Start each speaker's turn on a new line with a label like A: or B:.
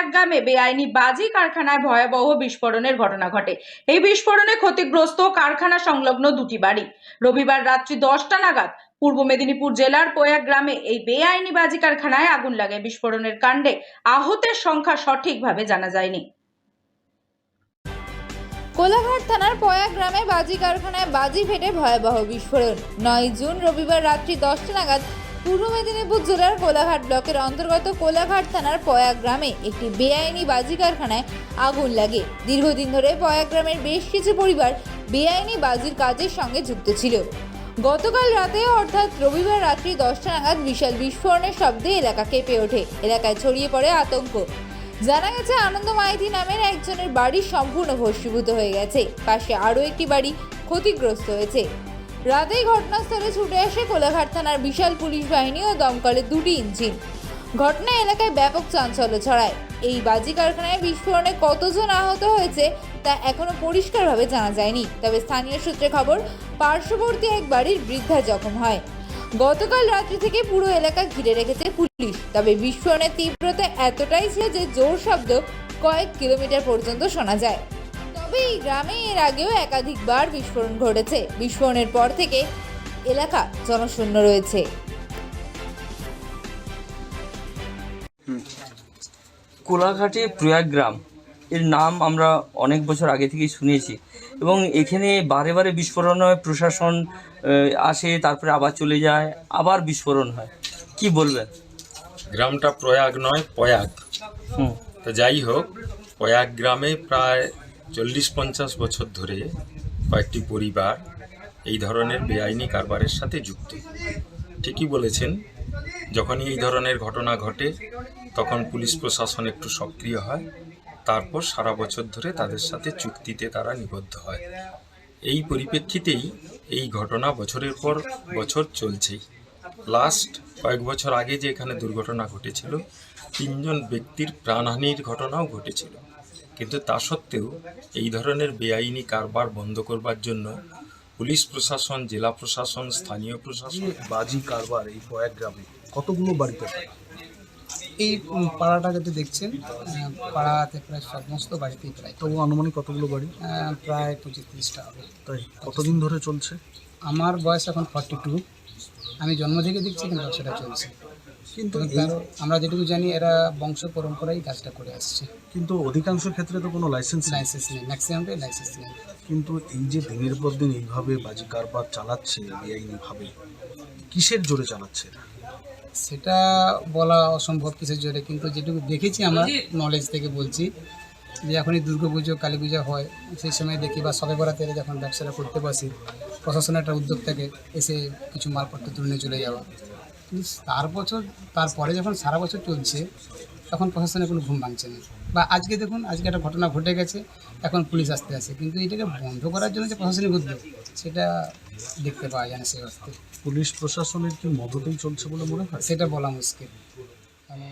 A: পয়াগ গ্রামে বেআইনি বাজি কারখানায় ভয়াবহ বিস্ফোরণের ঘটনা ঘটে। এই বিস্ফোরণে ক্ষতিগ্রস্ত কারখানা সংলগ্ন দুটি বাড়ি। রবিবার রাত্রি দশটা নাগাদ পূর্ব মেদিনীপুর জেলার পয়াগ গ্রামে এই বেআইনি বাজি কারখানায় আগুন লাগে। বিস্ফোরণের কাণ্ডে আহতের সংখ্যা সঠিকভাবে জানা যায়নি।
B: কোলাঘাট থানার পয়া গ্রামে বাজি কারখানায় বাজি ফেটে ভয়াবহ বিস্ফোরণ। নয় জুন রবিবার রাত্রি দশটা নাগাদ পূর্ব মেদিনীপুর জেলার কোলাঘাট ব্লকের অন্তর্গত কোলাঘাট থানার পয়া গ্রামে একটি বেআইনি বাজি কারখানায় আগুন লাগে। দীর্ঘদিন ধরে পয়া গ্রামের বেশ কিছু পরিবার বেআইনি বাজির কাজের সঙ্গে যুক্ত ছিল। গতকাল রাতে অর্থাৎ রবিবার রাত্রি দশটা নাগাদ বিশাল বিস্ফোরণের শব্দে এলাকা কেঁপে ওঠে। এলাকায় ছড়িয়ে পড়ে আতঙ্ক। জানা গেছে, আনন্দ মাইতি নামের একজনের বাড়ি সম্পূর্ণ ভস্মীভূত হয়ে গেছে। পাশে আরও একটি বাড়ি ক্ষতিগ্রস্ত হয়েছে। রাতেই ঘটনাস্থলে ছুটে আসে কোলাঘাট থানার বিশাল পুলিশ বাহিনী ও দমকলের দুটি ইঞ্জিন। ঘটনায় এলাকায় ব্যাপক চাঞ্চল্য ছড়ায়। এই বাজি কারখানায় বিস্ফোরণে কতজন আহত হয়েছে তা এখনও পরিষ্কারভাবে জানা যায়নি। তবে স্থানীয় সূত্রে খবর, পার্শ্ববর্তী এক বাড়ির বৃদ্ধা জখম হয়। গতকাল রাত্রি থেকে পুরো এলাকা ঘিরে রেখেছে পুলিশ। তবে বিস্ফোরণের তীব্রতা এতটাই ছিল যে জোর শব্দ কয়েক কিলোমিটার পর্যন্ত শোনা যায়। তবে এই গ্রামে এর আগেও একাধিকবার বিস্ফোরণ ঘটেছে। বিস্ফোরণের পর থেকে এলাকা জনশূন্য রয়েছে।
C: কোলাঘাটে প্রয়াগ গ্রাম এর নাম আমরা অনেক বছর আগে থেকেই শুনেছি এবং এখানে বারে বারে বিস্ফোরণ হয় প্রশাসন আসে তারপরে আবার চলে যায় আবার বিস্ফোরণ হয়। কি বলবেন?
D: গ্রামটা প্রয়াগ নয় পয়াগ।
C: হুম।
D: তো যাই হোক প্রয়াগ গ্রামে প্রায় চল্লিশ পঞ্চাশ বছর ধরে কয়েকটি পরিবার এই ধরনের বেআইনি কারবারের সাথে যুক্ত। ঠিকই বলেছেন, যখনই এই ধরনের ঘটনা ঘটে, তখন পুলিশ প্রশাসন একটু সক্রিয় হয়, তারপর সারা বছর ধরে তাদের সাথে চুক্তিতে তারা নিবদ্ধ হয়। এই পরিপ্রেক্ষিতেই এই ঘটনা বছরের পর বছর চলছেই। লাস্ট কয়েক বছর আগে যে এখানে দুর্ঘটনা ঘটেছিল, তিনজন ব্যক্তির প্রাণহানির ঘটনাও ঘটেছিল। কিন্তু তা সত্ত্বেও এই ধরনের বেআইনি কারবার বন্ধ করবার জন্য পুলিশ প্রশাসন জেলা প্রশাসন স্থানীয় প্রশাসন
E: বাজি কারবার এই কয়েক গ্রামে। কতগুলো বাড়িতে?
F: এই উম, পাড়াটা যদি দেখছেন পাড়াতে প্রায় সমস্ত বাড়িতেই প্রায়।
E: তবু আনুমানিক কতগুলো বাড়ি?
F: প্রায় পঁচিশ তিরিশটা হবে।
E: তাই কতদিন ধরে চলছে?
F: আমার বয়স এখন ফর্টি টু আমি জন্ম থেকে দেখছি কিন্তু সেটা চলছে।
E: কিন্তু
F: তার আমরা যেটুকু জানি এরা বংশ পরম্পরাই কাজটা করে আসছে।
E: কিন্তু অধিকাংশ ক্ষেত্রে তো কোনো লাইসেন্স
F: লাইসেন্স নেই ম্যাক্সিমামটাই লাইসেন্স নেই।
E: কিন্তু এই যে দিনের পর দিন এইভাবে বাজি কারবার চালাচ্ছে বেআইনিভাবে কিসের জোরে চালাচ্ছে?
F: সেটা বলা অসম্ভব কিসের জোরে কিন্তু যেটুকু দেখেছি আমরা নলেজ থেকে বলছি যে এখনই দুর্গা পুজো কালী পূজা হয় সেই সময় দেখি বা সবে এরা যখন ব্যবসাটা করতে বসি প্রশাসনের একটা উদ্যোগ থাকে এসে কিছু মালপত্র তুলে চলে যাওয়া। কিন্তু তার বছর তারপরে যখন সারা বছর চলছে তখন প্রশাসনে কোনো ঘুম ভাঙছে না। বা আজকে দেখুন আজকে একটা ঘটনা ঘটে গেছে এখন পুলিশ আসতে আসে। কিন্তু এটাকে বন্ধ করার জন্য যে প্রশাসনিক উদ্যোগ সেটা দেখতে পাওয়া যায় না সেই অর্থে
E: পুলিশ প্রশাসনের কি মদতেই চলছে বলে মনে হয়?
F: সেটা বলা মুশকিল। কারণ